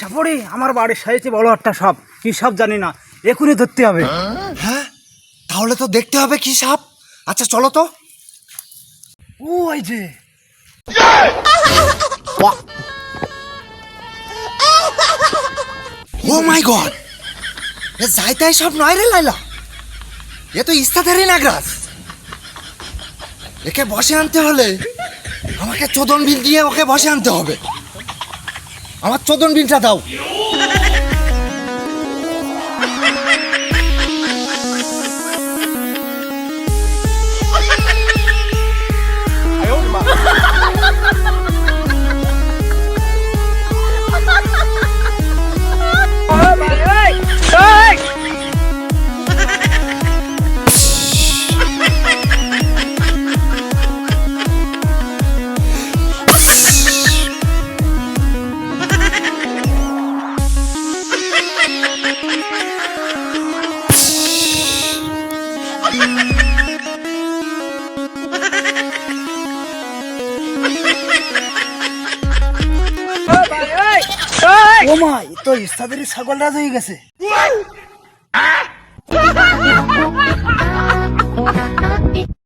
সাপড়ি আমার বাড়ির সাইজে বড় একটা সাপ। কি সাপ জানি না এখনই ধরতে হবে। হ্যাঁ? তাহলে তো দেখতে হবে কি সাপ। আচ্ছা চলো তো। ও এই যে। ও মাই গড এ যাই তাই সব নয় রে লাইলা। এ তো ইস্তাধারী নাগরাজ। একে বসে আনতে হলে আমাকে চোদন বিল দিয়ে ওকে বসে আনতে হবে। আমার চোদন বিলটা দাও। ও মা তো ইস্তাদের ছাগল রাজ হয়ে গেছে।